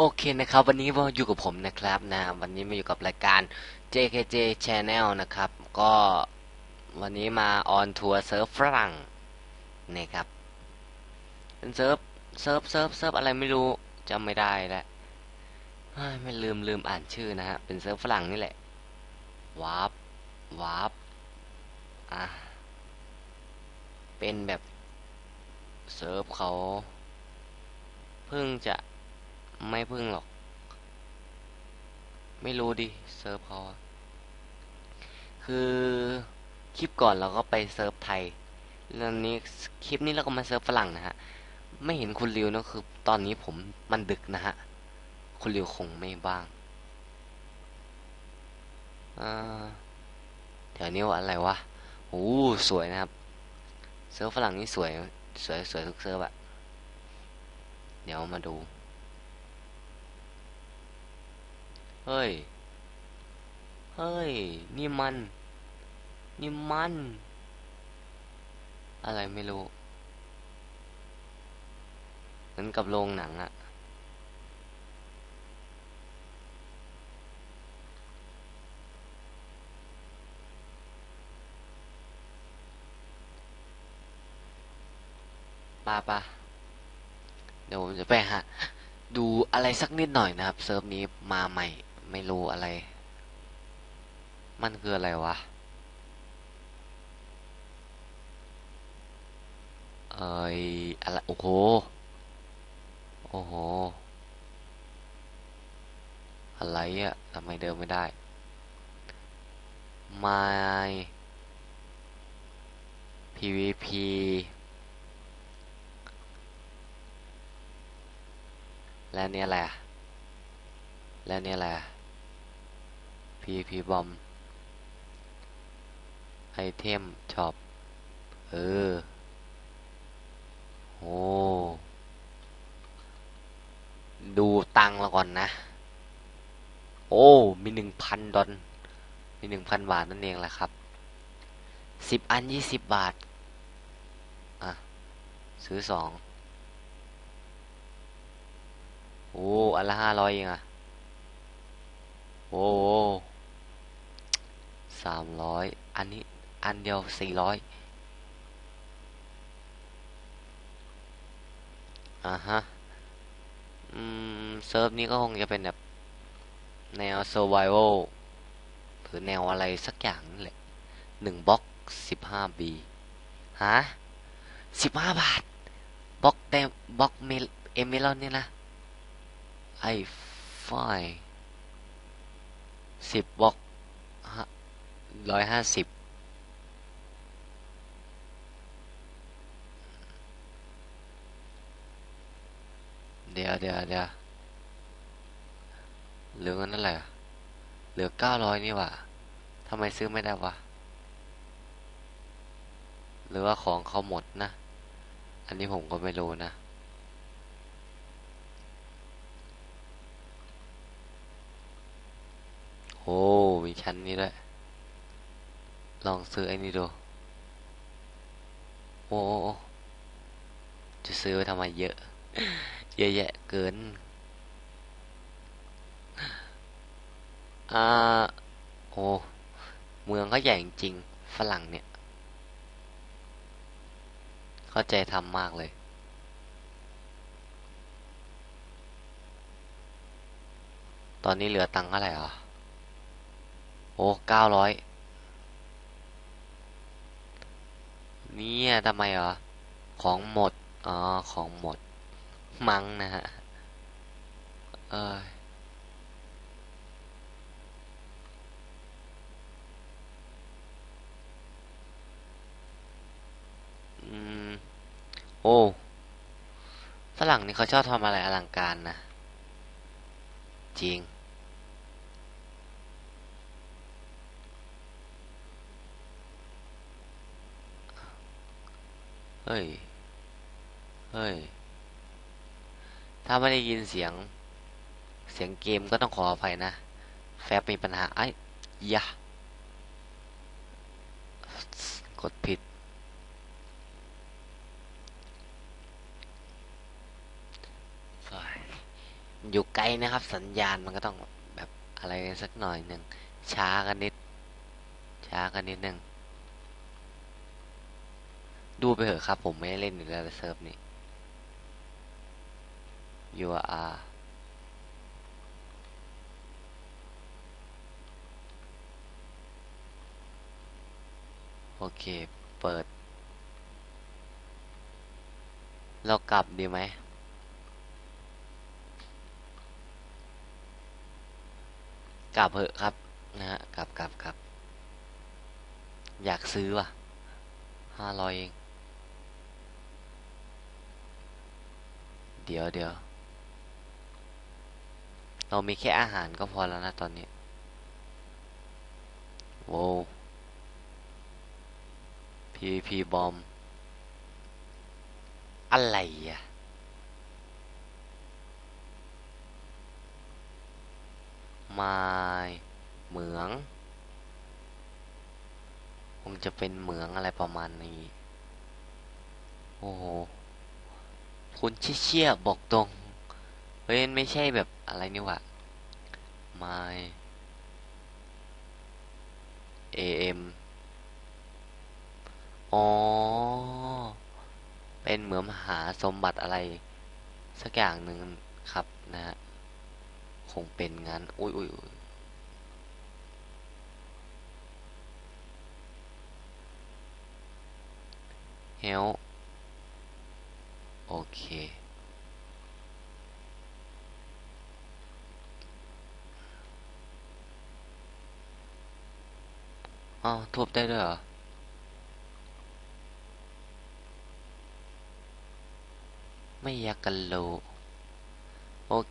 โอเคนะครับ วันนี้มาอยู่กับผมนะครับนะวันนี้มาอยู่กับรายการ JKJ Channel นะครับ ก็วันนี้มาออนทัวร์เซิร์ฟฝรั่งนะครับเป็นเซิร์ฟเซิร์ฟเซิร์ฟเซิร์ฟอะไรไม่รู้จำไม่ได้แล้วไม่ลืมลืมอ่านชื่อนะฮะเป็นเซิร์ฟฝรั่งนี่แหละวาร์ปวาร์ปอะเป็นแบบเซิร์ฟเขาเพิ่งจะ ไม่พึ่งหรอก ไม่รู้ดิเซิร์ฟเขาอคือคลิปก่อนเราก็ไปเซิร์ฟไทยแล้วนี้คลิปนี้เราก็มาเซิร์ฟฝรั่งนะฮะ ไม่เห็นคุณริวนะคือ ตอนนี้ผมมันดึกนะฮะ คุณริวคงไม่บ้างอ่าแถวนี้ว่าอะไรวะโอ้สวยนะครับ เซิร์ฟฝรั่งนี่สวย สวยสวยทุกเซิร์ฟอะเดี๋ยวมาดู เฮ้ย เฮ้ย นี่มัน นี่มัน อะไรไม่รู้เหมือนกับโรงหนังอะปาปะเดี๋ยวผมจะไปหาดูอะไรสักนิดหน่อยนะครับ เซิร์ฟนี้มาใหม่ ไม่รู้อะไร มันคืออะไรวะ เอ้ยอะไรโอ้โห โอ้โห อะไรอะทำไมเดินไม่ได้ไม่ PVP และเนี่ยแหละ และเนี่ยแหละ PVP บอมไอเทมช็อปเออโอ้ดูตังแล้วก่อนนะ โอ้ มีหนึ่งพันดอลมีหนึ่งพันบาทนั่นเองแหละครับสิบอันยี่สิบบาท อะ ซื้อสองโอ้ อันละห้าร้อยเองอะโอ้ สามร้อยอันนี้อันเดียวสี่ร้อยอ่าฮะ อืม เซิร์ฟนี้ก็คงจะเป็นแบบ แนว survival หรือแนวอะไรสักอย่างนั่นแหละหนึ่งบล็อกสิบห้าบีฮะสิบห้าบาทบล็อกเต็มบล็อกเมลเอเมลอนเนี่ยนะ ไอ้ไฟสิบบล็อก ร้อยห้าสิบเดี๋ยวเดี๋ยวเดี๋ยวเหลือเงินนั่นแหละเหลือเก้าร้อยนี่หว่าทำไมซื้อไม่ได้วะ หรือว่าของเขาหมดนะ อันนี้ผมก็ไม่รู้นะโอ้มีชั้นนี้ด้วย ลองซื้อไอ้นี่ดู โอ้จะซื้อไปทำไมเยอะ เยอะแยะเกิน อ่า โอ้ เมืองก็ใหญ่จริง ฝรั่งเนี่ย เข้าใจทำมากเลยตอนนี้เหลือตังค์เท่าไหร่อะ โอ้เก้าร้อย เนี่ยทำไมอะของหมด อ๋อ ของหมด มั้งนะฮะ เอออืมโอ้ฝรั่งนี่เขาชอบทำอะไรอลังการนะ จริง เฮ้ย เฮ้ย ถ้าไม่ได้ยินเสียง เสียงเกมก็ต้องขออภัยนะ แฟบมีปัญหา ไอ้ยะ กดผิด อยู่ไกลนะครับ สัญญาณมันก็ต้องแบบอะไรสักหน่อยหนึ่ง ช้ากันนิด ช้ากันนิดหนึ่ง ดูไปเถอะครับ ผมไม่ได้เล่นอยู่แล้วเซิร์ฟนี้ UR โอเค เปิด เรากลับดีไหม กลับเหอะครับ นะฮะ กลับกลับกลับ อยากซื้อว่ะห้าร้อยเอง เดี๋ยวเดี๋ยว เรามีแค่อาหารก็พอแล้วนะตอนนี้โว้ PVP บอม อะไรอะไม้เหมือง คงจะเป็นเหมืองอะไรประมาณนี้ โอ้โห คุณเชี่ยๆบอกตรง เฮ้ยไม่ใช่แบบอะไรนี่หวะไม้ AM อ๋อ เป็นเหมือนหาสมบัติอะไร สักอย่างหนึ่งครับนะฮะ คงเป็นงั้น อุ้ยอุ้ยอุ้ยเฮล โอเค อ๋อทุบได้ด้วยเหรอไม่อยากกันโล โอเค